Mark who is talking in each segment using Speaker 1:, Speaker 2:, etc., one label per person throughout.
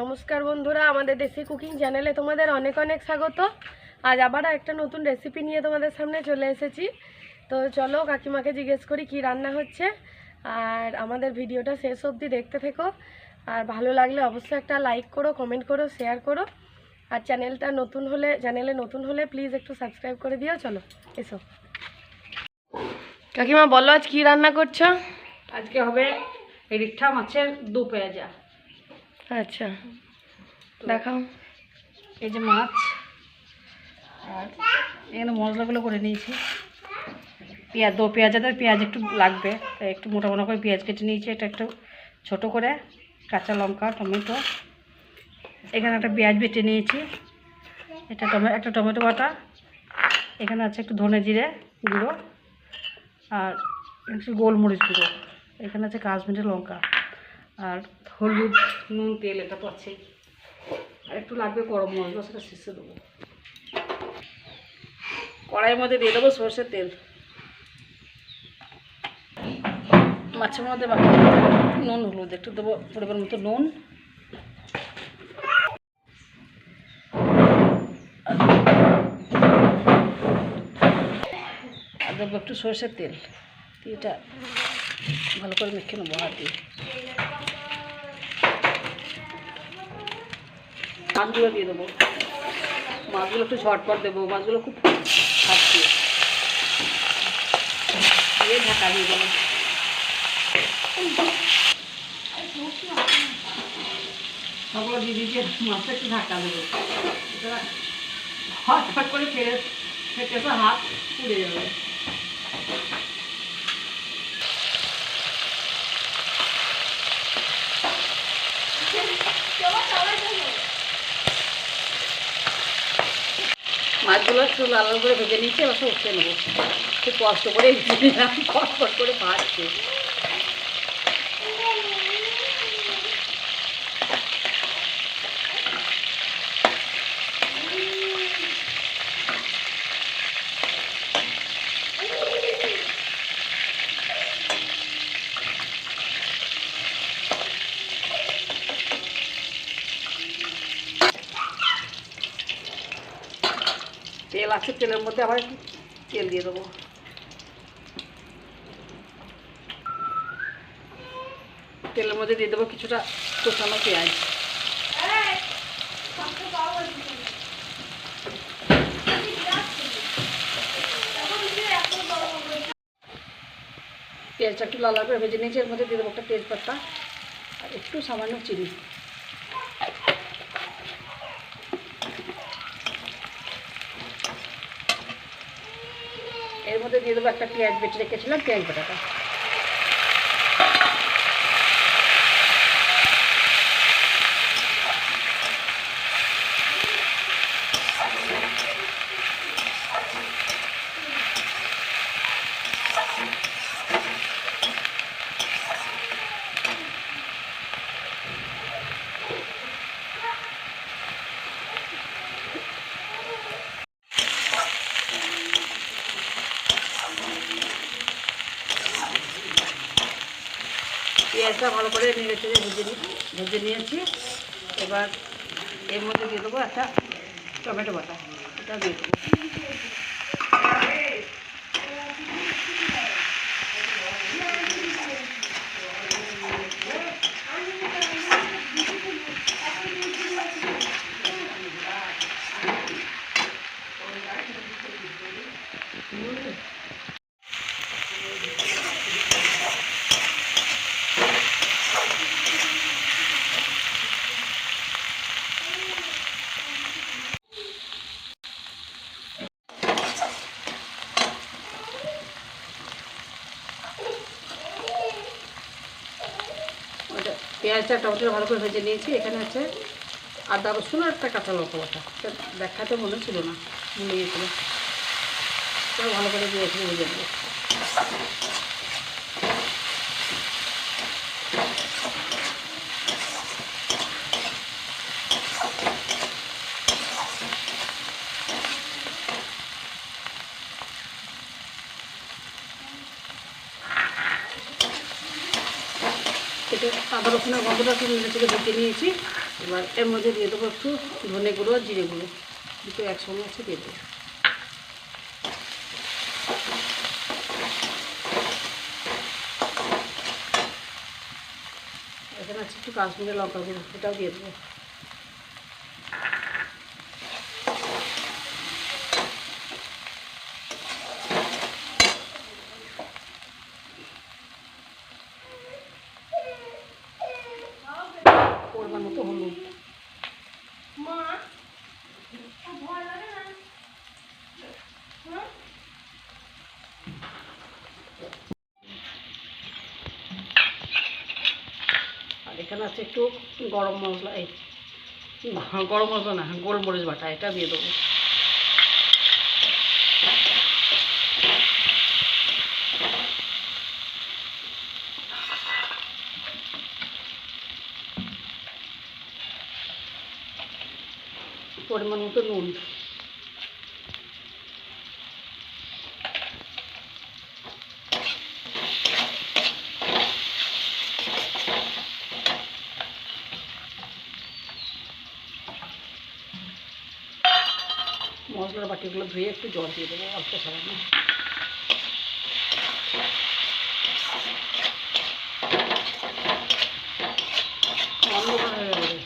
Speaker 1: নমস্কার বন্ধুরা, আমাদের দেশি কুকিং চ্যানেলে তোমাদের অনেক অনেক স্বাগত। আজ আবার একটা নতুন রেসিপি নিয়ে তোমাদের সামনে চলে এসেছি। তো চলো কাকিমাকে জিজ্ঞেস করি কি রান্না হচ্ছে। আর আমাদের ভিডিওটা শেষ অবধি দেখতে থেকো। আর ভালো লাগলে অবশ্যই একটা লাইক করো কমেন্ট করো শেয়ার করো। আর চ্যানেলটা নতুন হলে, চ্যানেলে নতুন হলে প্লিজ একটু সাবস্ক্রাইব করে দিও। চলো, এসো। কাকিমা, বলো আজ কি রান্না করছ?
Speaker 2: আজকে হবে রিঠা মাছের দু পেঁয়াজা।
Speaker 1: আচ্ছা। দেখাও।
Speaker 2: এই যে মাছ আর এখানে মশলাগুলো করে নিয়েছি। পেঁয়াজ দো পেঁয়াজাদের পেঁয়াজ একটু লাগবে তাই একটু মোটা মোটা করে পেঁয়াজ কেটে নিয়েছি। এটা একটু ছোট করে কাঁচা লঙ্কা টমেটো। এখানে একটা পেঁয়াজ বেটে নিয়েছি। এটা টমে একটা টমেটো বাটা। এখানে আছে একটু ধনে জিরে গুঁড়ো আর একটু গোলমরিচ গুঁড়ো। এখানে আছে কাশ্মীরি লঙ্কা। আর হলুদ, নুন, তেল, এটা তো আছেই। আর একটু লাগবে গরম মশলা, সেটা শেষে দেবো। কড়াইয়ের মধ্যে দিয়ে দেবো সর্ষের তেল। মাছের মধ্যে বাকি নুন, হলুদ, একটু দেবো পরিমাণ মতো নুন। আর দেবো একটু সর্ষের তেল। এটা ভালো করে মেখে নেব হাত দিয়ে। মাছগুলো দিয়ে দেবো। মাছগুলো একটু ঝটপট দেবো, মাছগুলো খুব খাচ্ছি দিয়ে ঢাকা দিয়ে দেবো। সবগুলো দিয়েছি মাছটা একটু ঢাকা দেবো। এটা হট হট করে ফেলে, ফেটে তো হাত পুড়ে যাবে। মাছগুলো একটু লাল করে ভেজে নিয়েছি, এবার সব উঠে নেব। খুব কষ্ট করে ভেজে নিলাম, কষ্ট করে ভাজছে। আছে তেলের মধ্যে আবার একটু তেল দিয়ে দেবো। তেলের মধ্যে দিয়ে দেবো কিছুটা কোচানো পেঁয়াজ। পেঁয়াজটা একটু লাল করে ভেজে নিয়েছি, এর মধ্যে দিয়ে দেবো একটা তেজপাতা আর একটু সামান্য চিনি। মধ্যে দিয়ে দেবো একটা পেঁয়াজ বেটে রেখেছিলাম পেঁয়াজ বাটাটা। পেঁয়াজটা ভালো করে নেড়ে চেড়ে ভেজে নিই ভেজে নিয়েছি। এবার এর মধ্যে দিয়ে দেবো একটা টমেটো বাটা। এটা দিয়ে দেবো ওটা পেঁয়াজটা, টমেটো ভালো করে ভেজে নিয়েছি। এখানে হচ্ছে আদা, রসুন আর একটা কাঁচা লঙ্কা বাটা। দেখাতে মনে ছিল না, ভুলে গিয়েছিল ভালো করে দিয়ে ভেজে দেবো এটা আদা রসুনের গন্ধটা একটু নিজের থেকে ঢেকে নিয়েছি। এবার এর মধ্যে দিয়ে দেবো একটু ধনে গুঁড়ো আর জিরে গুঁড়ো। দুটো একসঙ্গে আছে, দিয়ে দেবো। এখানে আছে একটু কাশ্মীরের লঙ্কা গুঁড়ো, এটাও দিয়ে দেবো। পরিমাণ মতো হলুদ আর এখানে আছে একটু গরম মশলা এই গরম মশলা না গোলমরিচ বাটা এটা দিয়ে দেবো। পরিমাণ মতো নুন। মশলার বাটিগুলো ধুয়ে একটু জল দিয়ে দেবো অল্প সামান্য অন্ধকার হয়ে গেল রে।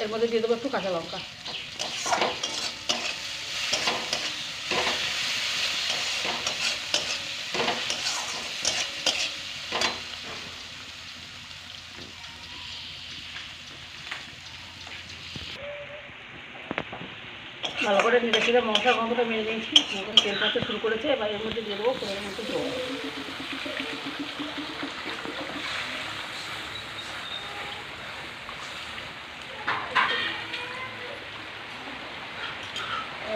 Speaker 2: এর মধ্যে দিয়ে দেবো একটু কাঁচা লঙ্কা। ভালো করে নেড়ে ছেড়ে মশলা গন্ধটা মেরে নিয়েছি। তেল পাতে শুরু করেছে, এবার এর মধ্যে দিয়ে দেবো মতো জল
Speaker 1: আরে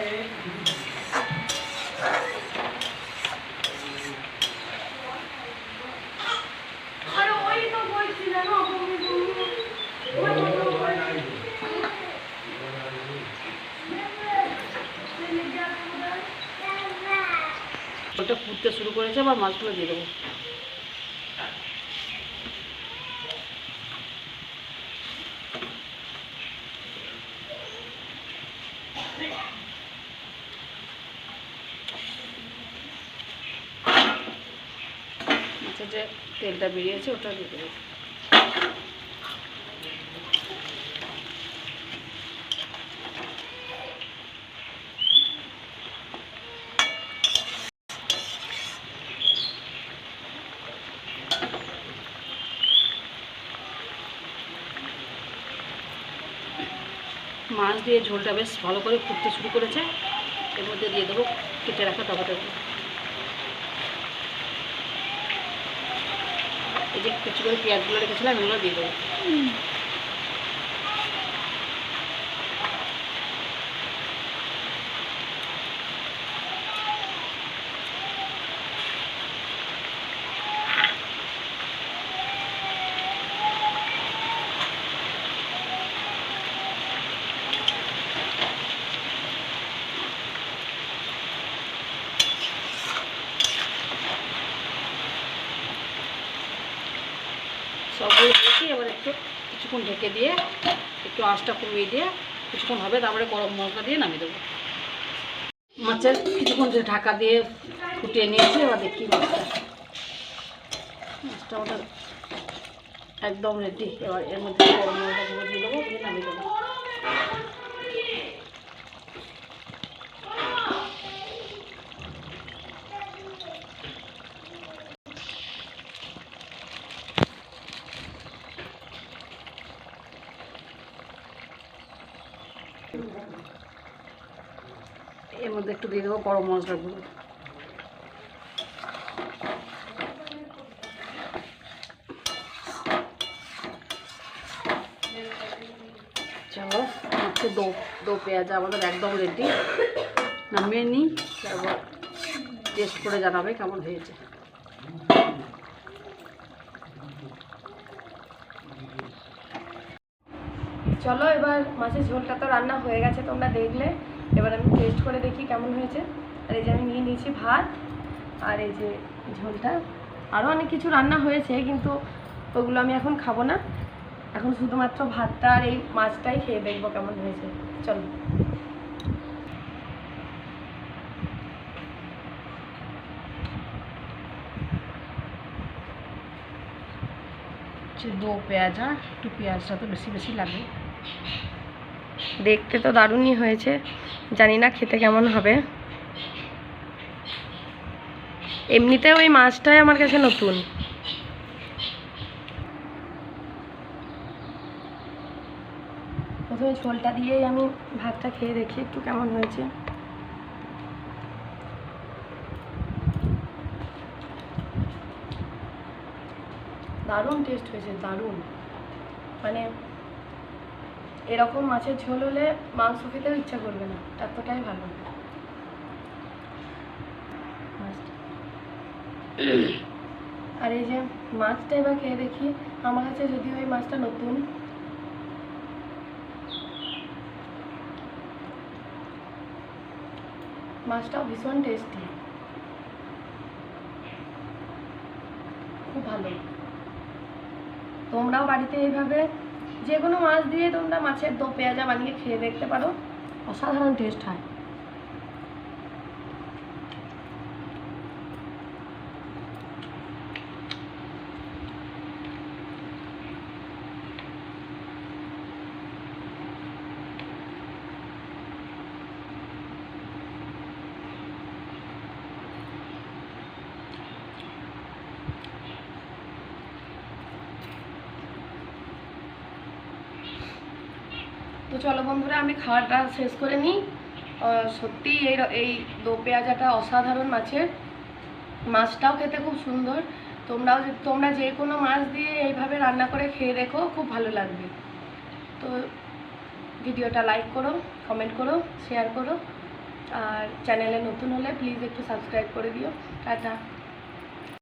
Speaker 1: ওই তো বলছি জানো বমি বমি ওই তো বলছি।
Speaker 2: ওটা ফুটতে শুরু করেছে আবার মাছগুলো দিয়ে দেবো মাছের যে তেলটা বেরিয়েছে, ওটা দিয়ে দেবো। মাছ দিয়ে ঝোলটা বেশ ভালো করে ফুটতে শুরু করেছে। এর মধ্যে দিয়ে দেবো কেটে রাখা টমেটোগুলো। যে কিছু করে পেঁয়াজগুলো রেখেছিলাম এগুলো দিয়ে দেবো। সবগুলো দিয়েছি এবার একটু কিছুক্ষণ ঢেকে দিয়ে একটু আঁচটা কমিয়ে দিয়ে কিছুক্ষণ হবে, তারপরে গরম মশলা দিয়ে নামিয়ে দেবো। মাছের কিছুক্ষণ যে ঢাকা দিয়ে ফুটিয়ে নিয়েছি, এবার দেখি মাছটা। মাছটা আমাদের একদম রেডি এবার এর মধ্যে গরম মশলা দিয়ে দেবো, দিয়ে নামিয়ে দেবো এর মধ্যে একটু দিয়ে দেবো, গরম মশলাগুলো চলো, হচ্ছে দো দো পেঁয়াজ, আমাদের একদম রেডি নামিয়ে নিই তারপর টেস্ট করে জানাবে কেমন হয়েছে।
Speaker 1: চলো, এবার মাছের ঝোলটা তো রান্না হয়ে গেছে, তোমরা দেখলে। এবার আমি টেস্ট করে দেখি কেমন হয়েছে। আর এই যে আমি নিয়ে নিয়েছি ভাত, আর এই যে ঝোলটা। আরও অনেক কিছু রান্না হয়েছে, কিন্তু ওগুলো আমি এখন খাব না। এখন শুধুমাত্র ভাতটা আর এই মাছটাই খেয়ে দেখব কেমন হয়েছে। চলো।
Speaker 2: দো পেঁয়াজা একটু পেঁয়াজটা তো বেশি বেশি লাগে।
Speaker 1: দেখতে তো দারুণই হয়েছে। জানি না খেতে কেমন হবে। এমনিতেও ওই মাছটাই আমার কাছে নতুন। প্রথমে ঝোলটা দিয়েই আমি ভাতটা খেয়ে দেখি একটু কেমন হয়েছে। দারুণ টেস্ট হয়েছে, দারুণ। মানে এরকম মাছের ঝোল হলে মাংস খেতেও ইচ্ছা করবে না, এতটাই ভালো। মাছটা। আর এই যে মাছটা এবার খেয়ে দেখি, আমার কাছে যদিও এই মাছটা নতুন। মাছটাও ভীষণ টেস্টি খুব ভালো। তোমরাও বাড়িতে এইভাবে যে কোনো মাছ দিয়ে তোমরা মাছের দো, পেঁয়াজা বানিয়ে খেয়ে দেখতে পারো। অসাধারণ টেস্ট হয়। চলো বন্ধুরা, আমি খাওয়াটা শেষ করে নিই। সত্যি এই এই দো পেঁয়াজাটা অসাধারণ মাছের। মাছটাও খেতে খুব সুন্দর। তোমরাও তোমরা যে কোনো মাছ দিয়ে এইভাবে রান্না করে খেয়ে দেখো, খুব ভালো লাগবে। তো ভিডিওটা লাইক করো, কমেন্ট করো, শেয়ার করো। আর চ্যানেলে নতুন হলে প্লিজ একটু সাবস্ক্রাইব করে দিও। টাটা।